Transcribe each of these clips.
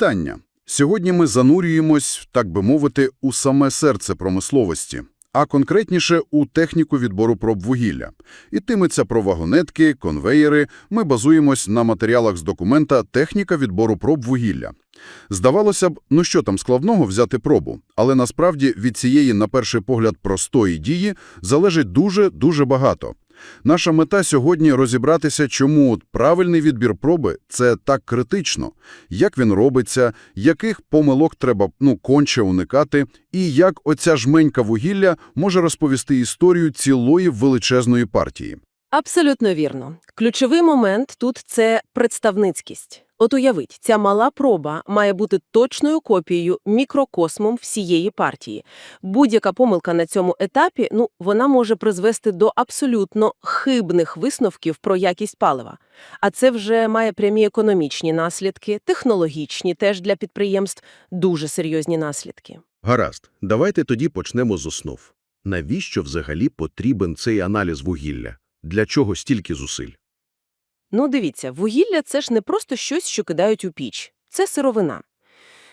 Вітання! Сьогодні ми занурюємось, так би мовити, у саме серце промисловості, а конкретніше у техніку відбору проб вугілля. Ітиметься про вагонетки, конвеєри, ми базуємось на матеріалах з документа «Техніка відбору проб вугілля». Здавалося б, ну що там складного взяти пробу, але насправді від цієї, на перший погляд, простої дії залежить дуже-дуже багато. Наша мета сьогодні – розібратися, чому правильний відбір проби – це так критично, як він робиться, яких помилок треба ну, конче уникати, і як оця жменька вугілля може розповісти історію цілої величезної партії. Абсолютно вірно. Ключовий момент тут – це представницькість. От уявіть, ця мала проба має бути точною копією, мікрокосмом всієї партії. Будь-яка помилка на цьому етапі, ну, вона може призвести до абсолютно хибних висновків про якість палива. А це вже має прямі економічні наслідки, технологічні теж для підприємств, дуже серйозні наслідки. Гаразд, давайте тоді почнемо з основ. Навіщо взагалі потрібен цей аналіз вугілля? Для чого стільки зусиль? Ну, дивіться, вугілля – це ж не просто щось, що кидають у піч. Це сировина.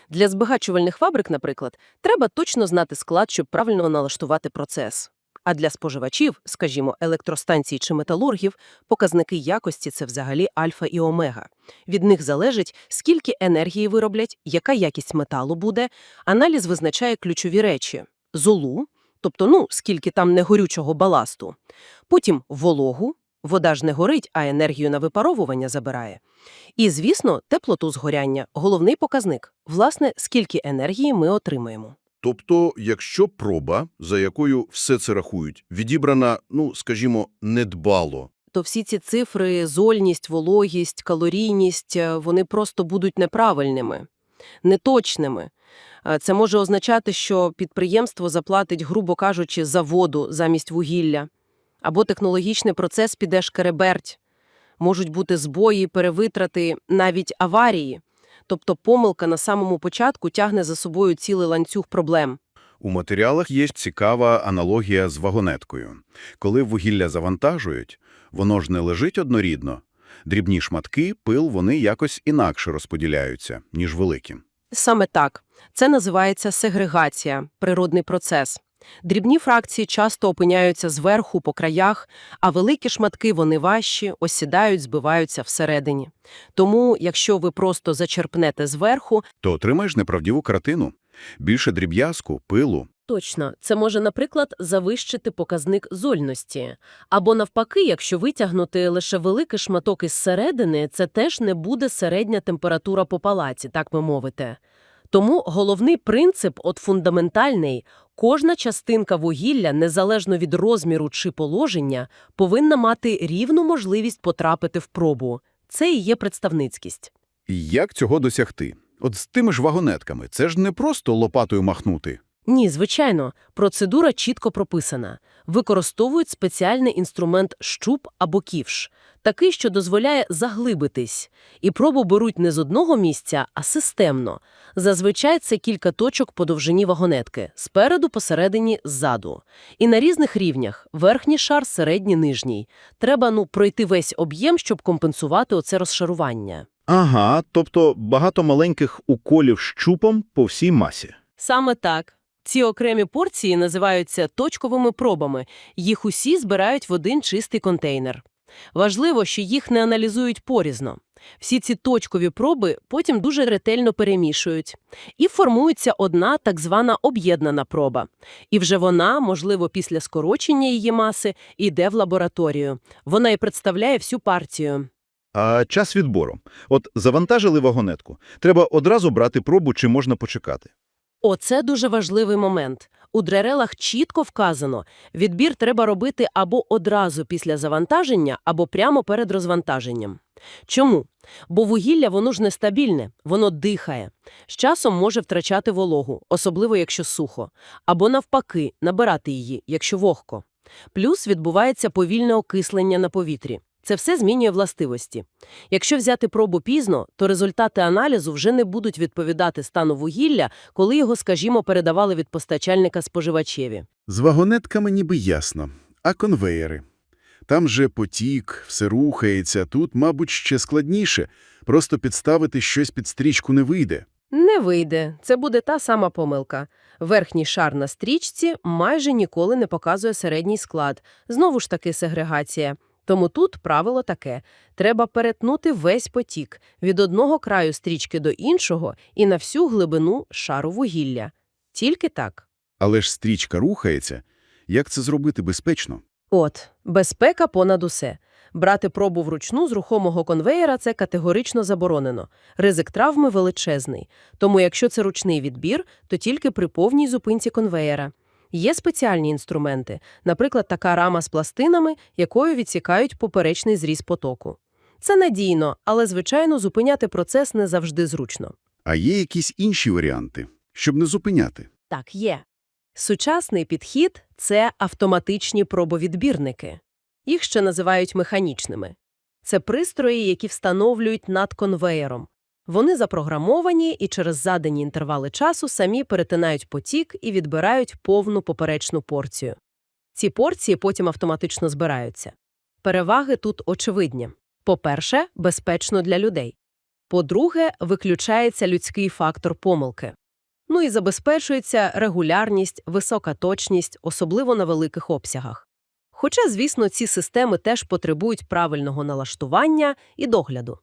Для збагачувальних фабрик, наприклад, треба точно знати склад, щоб правильно налаштувати процес. А для споживачів, скажімо, електростанцій чи металургів, показники якості – це взагалі альфа і омега. Від них залежить, скільки енергії вироблять, яка якість металу буде. Аналіз визначає ключові речі – золу, тобто, ну, скільки там негорючого баласту. Потім вологу, Вода ж не горить, а енергію на випаровування забирає. І, звісно, теплоту згоряння – головний показник. Власне, скільки енергії ми отримаємо. Тобто, якщо проба, за якою все це рахують, відібрана, ну, скажімо, недбало, То всі ці цифри – зольність, вологість, калорійність е, – вони просто будуть неправильними, неточними. Е, Це може означати, що підприємство заплатить, грубо кажучи, за воду замість вугілля. Або технологічний процес піде шкереберть. Можуть бути збої, перевитрати, навіть аварії. Тобто помилка на самому початку тягне за собою цілий ланцюг проблем. У матеріалах є цікава аналогія з вагонеткою. Коли вугілля завантажують, воно ж не лежить однорідно. Дрібні шматки, пил, вони якось інакше розподіляються, ніж великі. Саме так. Це називається сегрегація, природний процес. Дрібні фракції часто опиняються зверху по краях, а великі шматки вони важчі, осідають, збиваються всередині. Тому, якщо ви просто зачерпнете зверху, То отримаєш неправдиву картину. Більше дріб'язку, пилу. Точно, це може, наприклад, завищити показник зольності. Або навпаки, якщо витягнути лише великий шматок із середини, це теж не буде середня температура по палаці, так би мовити. Тому головний принцип, от фундаментальний, кожна частинка вугілля, незалежно від розміру чи положення, повинна мати рівну можливість потрапити в пробу. Це і є представницькість. Як цього досягти? От з тими ж вагонетками. Це ж не просто лопатою махнути. Ні, звичайно, процедура чітко прописана. Використовують спеціальний інструмент щуп або ківш, такий, що дозволяє заглибитись. І пробу беруть не з одного місця, а системно. Зазвичай це кілька точок по довжині вагонетки – спереду, посередині, ззаду. І на різних рівнях – верхній шар, середній, нижній. Треба, ну, пройти весь об'єм, щоб компенсувати оце розшарування. Ага, тобто багато маленьких уколів щупом по всій масі. Саме так. Ці окремі порції називаються точковими пробами. Їх усі збирають в один чистий контейнер. Важливо, що їх не аналізують порізно. Всі ці точкові проби потім дуже ретельно перемішують. І формується одна так звана об'єднана проба. І вже вона, можливо, після скорочення її маси, йде в лабораторію. Вона і представляє всю партію. А час відбору. От завантажили вагонетку. Треба одразу брати пробу чи можна почекати. Оце дуже важливий момент. У джерелах чітко вказано, відбір треба робити або одразу після завантаження, або прямо перед розвантаженням. Чому? Бо вугілля воно ж нестабільне, воно дихає. З часом може втрачати вологу, особливо якщо сухо, або навпаки, набирати її, якщо вогко. Плюс відбувається повільне окислення на повітрі. Це все змінює властивості. Якщо взяти пробу пізно, то результати аналізу вже не будуть відповідати стану вугілля, коли його, скажімо, передавали від постачальника споживачеві. З вагонетками ніби ясно. А конвеєри? Там же потік, все рухається, тут, мабуть, ще складніше. Просто підставити щось під стрічку не вийде. Не вийде. Це буде та сама помилка. Верхній шар на стрічці майже ніколи не показує середній склад. Знову ж таки сегрегація. Тому тут правило таке. Треба перетнути весь потік від одного краю стрічки до іншого і на всю глибину шару вугілля. Тільки так. Але ж стрічка рухається. Як це зробити безпечно? От, безпека понад усе. Брати пробу вручну з рухомого конвеєра – це категорично заборонено. Ризик травми величезний. Тому якщо це ручний відбір, то тільки при повній зупинці конвеєра. Є спеціальні інструменти, наприклад, така рама з пластинами, якою відсікають поперечний зріз потоку. Це надійно, але, звичайно, зупиняти процес не завжди зручно. А є якісь інші варіанти, щоб не зупиняти? Так, є. Сучасний підхід – це автоматичні пробовідбірники. Їх ще називають механічними. Це пристрої, які встановлюють над конвеєром. Вони запрограмовані і через задані інтервали часу самі перетинають потік і відбирають повну поперечну порцію. Ці порції потім автоматично збираються. Переваги тут очевидні. По-перше, безпечно для людей. По-друге, виключається людський фактор помилки. Ну і забезпечується регулярність, висока точність, особливо на великих обсягах. Хоча, звісно, ці системи теж потребують правильного налаштування і догляду.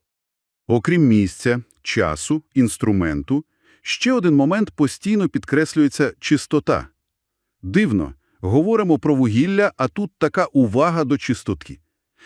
Окрім місця, часу, інструменту, ще один момент постійно підкреслюється – чистота. Дивно, говоримо про вугілля, а тут така увага до чистотки.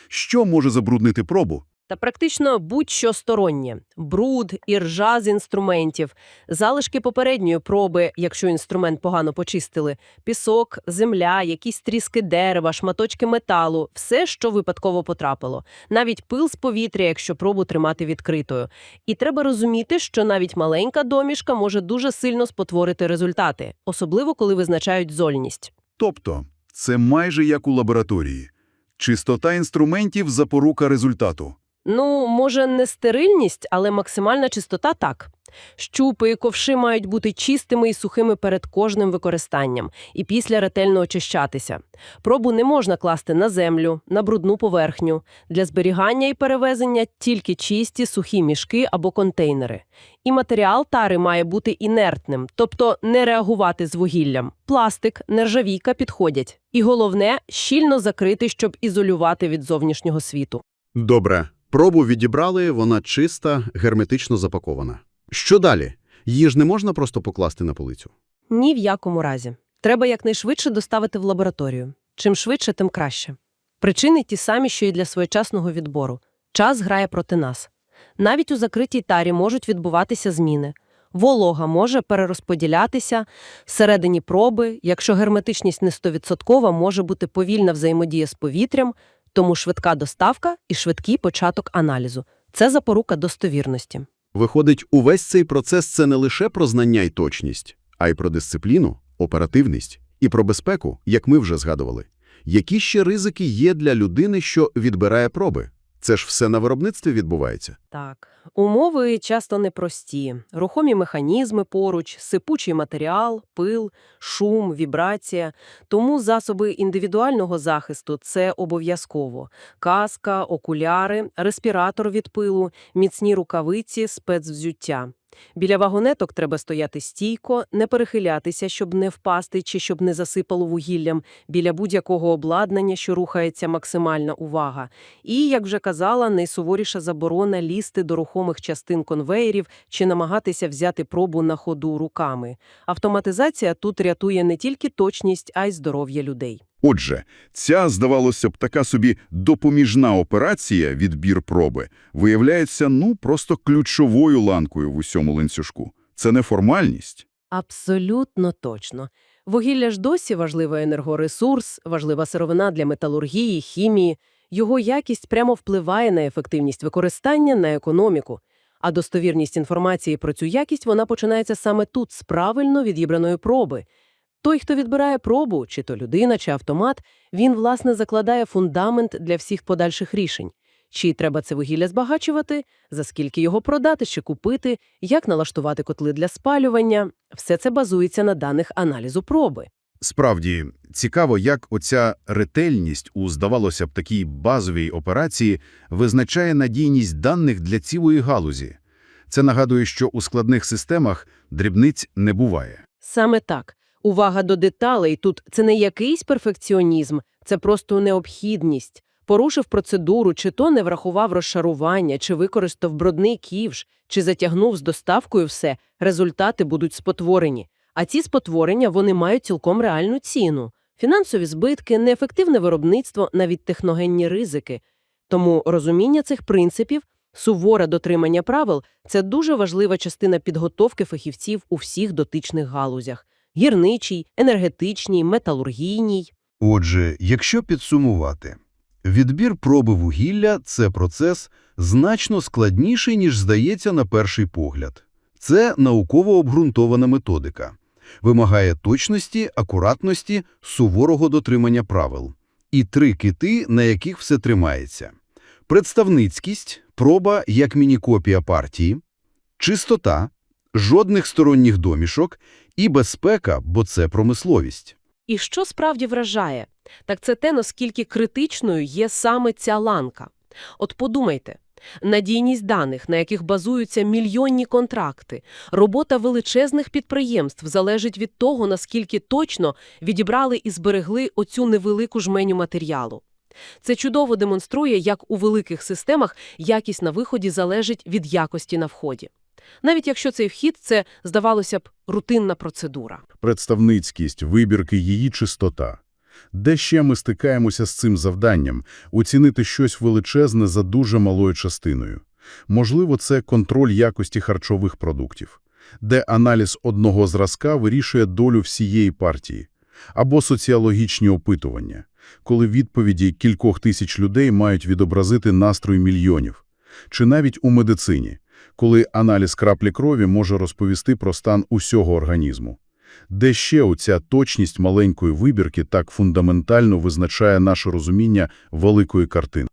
Що може забруднити пробу? Та практично будь-що стороннє – бруд, іржа з інструментів, залишки попередньої проби, якщо інструмент погано почистили, пісок, земля, якісь тріски дерева, шматочки металу – все, що випадково потрапило. Навіть пил з повітря, якщо пробу тримати відкритою. І треба розуміти, що навіть маленька домішка може дуже сильно спотворити результати, особливо коли визначають зольність. Тобто, це майже як у лабораторії. Чистота інструментів – запорука результату. Ну, може, не стерильність, але максимальна чистота – так. Щупи і ковши мають бути чистими і сухими перед кожним використанням і після ретельно очищатися. Пробу не можна класти на землю, на брудну поверхню. Для зберігання і перевезення тільки чисті сухі мішки або контейнери. І матеріал тари має бути інертним, тобто не реагувати з вугіллям. Пластик, нержавійка підходять. І головне – щільно закрити, щоб ізолювати від зовнішнього світу. Добре. Пробу відібрали, вона чиста, герметично запакована. Що далі? Її ж не можна просто покласти на полицю? Ні в якому разі. Треба якнайшвидше доставити в лабораторію. Чим швидше, тим краще. Причини ті самі, що і для своєчасного відбору. Час грає проти нас. Навіть у закритій тарі можуть відбуватися зміни. Волога може перерозподілятися всередині проби, якщо герметичність не 100%, може бути повільна взаємодія з повітрям, тому швидка доставка і швидкий початок аналізу. Це запорука достовірності. Виходить, увесь цей процес – це не лише про знання і точність, а й про дисципліну, оперативність і про безпеку, як ми вже згадували. Які ще ризики є для людини, що відбирає проби? Це ж все на виробництві відбувається. Так, умови часто непрості. Рухомі механізми поруч, сипучий матеріал, пил, шум, вібрація. Тому засоби індивідуального захисту – це обов'язково. Каска, окуляри, респіратор від пилу, міцні рукавиці, спецвзуття. Біля вагонеток треба стояти стійко, не перехилятися, щоб не впасти чи щоб не засипало вугіллям. Біля будь-якого обладнання, що рухається максимальна увага. І, як вже казала, найсуворіша заборона лізти до рухомих частин конвеєрів чи намагатися взяти пробу на ходу руками. Автоматизація тут рятує не тільки точність, а й здоров'я людей. Отже, ця, здавалося б, така собі допоміжна операція, відбір проби, виявляється, ну, просто ключовою ланкою в усьому ланцюжку. Це не формальність. Абсолютно точно. Вугілля ж досі важливий енергоресурс, важлива сировина для металургії, хімії. Його якість прямо впливає на ефективність використання, на економіку. А достовірність інформації про цю якість вона починається саме тут, з правильно відібраної проби. Той, хто відбирає пробу, чи то людина, чи автомат, він, власне, закладає фундамент для всіх подальших рішень. Чи треба це вугілля збагачувати, за скільки його продати чи купити, як налаштувати котли для спалювання – все це базується на даних аналізу проби. Справді, цікаво, як оця ретельність у, здавалося б, такій базовій операції визначає надійність даних для цілої галузі. Це нагадує, що у складних системах дрібниць не буває. Саме так. Увага до деталей тут – це не якийсь перфекціонізм, це просто необхідність. Порушив процедуру, чи то не врахував розшарування, чи використав брудний ківш, чи затягнув з доставкою все, результати будуть спотворені. А ці спотворення, вони мають цілком реальну ціну. Фінансові збитки, неефективне виробництво, навіть техногенні ризики. Тому розуміння цих принципів, суворе дотримання правил – це дуже важлива частина підготовки фахівців у всіх дотичних галузях – гірничій, енергетичній, металургійній. Отже, якщо підсумувати, відбір проби вугілля – це процес значно складніший, ніж здається на перший погляд. Це науково обґрунтована методика. Вимагає точності, акуратності, суворого дотримання правил. І три кити, на яких все тримається. Представницькість, проба як мінікопія партії, чистота, жодних сторонніх домішок і безпека, бо це промисловість. І що справді вражає? Так це те, наскільки критичною є саме ця ланка. От подумайте, надійність даних, на яких базуються мільйонні контракти, робота величезних підприємств залежить від того, наскільки точно відібрали і зберегли оцю невелику жменю матеріалу. Це чудово демонструє, як у великих системах якість на виході залежить від якості на вході. Навіть якщо цей вхід – це, здавалося б, рутинна процедура. Представницькість, вибірки, її чистота. Де ще ми стикаємося з цим завданням – оцінити щось величезне за дуже малою частиною? Можливо, це контроль якості харчових продуктів, де аналіз одного зразка вирішує долю всієї партії. Або соціологічні опитування, коли відповіді кількох тисяч людей мають відобразити настрой мільйонів. Чи навіть у медицині, коли аналіз краплі крові може розповісти про стан усього організму. Де ще оця точність маленької вибірки так фундаментально визначає наше розуміння великої картини?